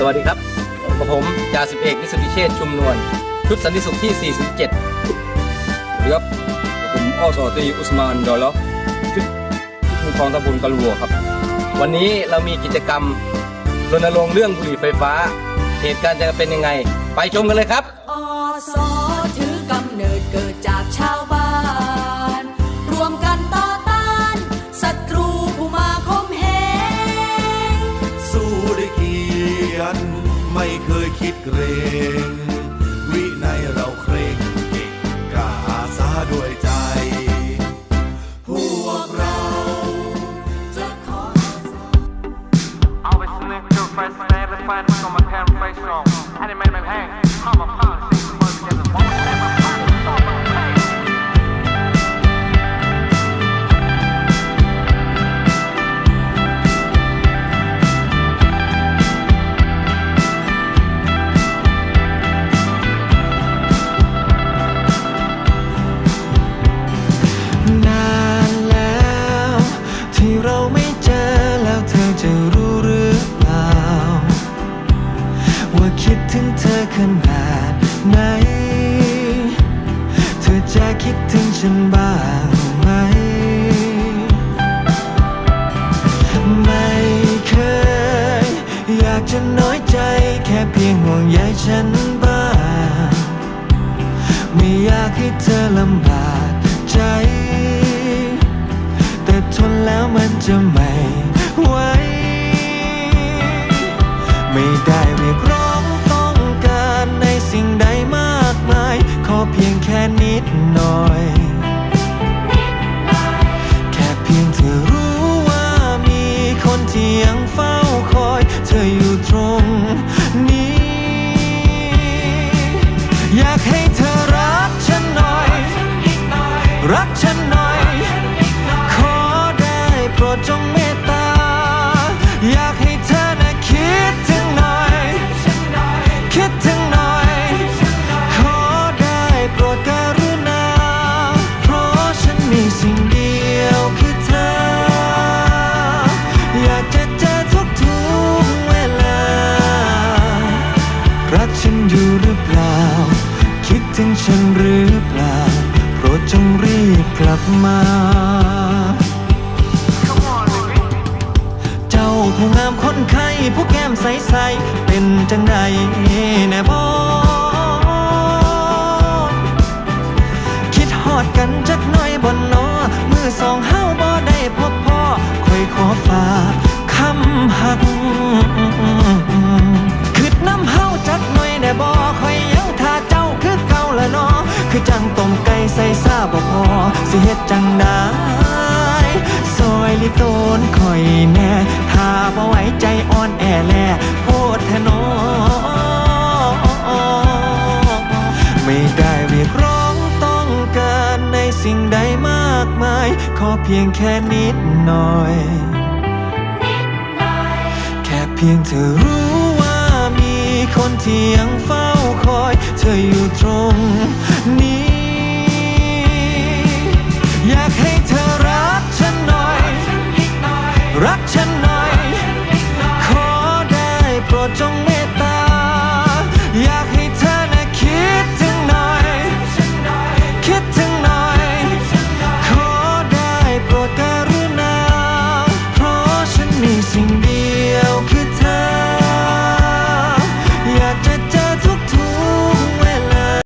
สวัสดีครับกับผมจ่าสิบเอกนิสุทธิเชษชุมนวลชุดสันติสุขที่ 47ครับผมอ้อสอตีอุสมานดอลล็อกชุดชุดกองตะบุญกะลัวครับ วันนี้เรามีกิจกรรมรณรงค์เรื่องบุหรี่ไฟฟ้า เหตุการณ์จะเป็นยังไง ไปชมกันเลยครับอส ยน ไม่เคยคิดเกรง วินัยเราเคร่งเก่งกล้าอาสาด้วยใจ พวกเราจะขอ Always live to first stand and find on my parent face strong. Anime, man, hang. I'm a policy. ว่าคิดถึงเธอขนาดไหน เธอจะคิดถึงฉันบ้างไหม ไม่เคย อยากจะน้อยใจแค่เพียงห่วงใยฉันบ้าง ไม่อยากให้เธอลำบากใจ แต่ทนแล้วมันจะไม่ไหวไม่ได้เรียกร้อง นิดหน่อย แค่เพียงเธอรู้ว่ามีคนที่ยังเฝ้าคอย เธออยู่ตรงนี้ อยากให้ กลับมา เจ้าผู้งามคนไข้ผู้แก้มใสๆเป็นจังใดแน่บอคิดฮอดกันจักหน่อยบนนอมือสองเฮาบ่ได้พบพ่อคอยขอฝากคำหัก เฮ็ดจังได้ซอยลิโตนคอยแน่ถ้าบ่ไหวใจอ่อนแอแลโพดแทนอไม่ได้เรียกร้องต้องการในสิ่งใดมากมาย ขอเพียงแค่นิดหน่อย แค่เพียงเธอรู้ว่ามีคนที่ยังเฝ้าคอย เธออยู่ตรง รักฉันหน่อย ขอได้โปรดจง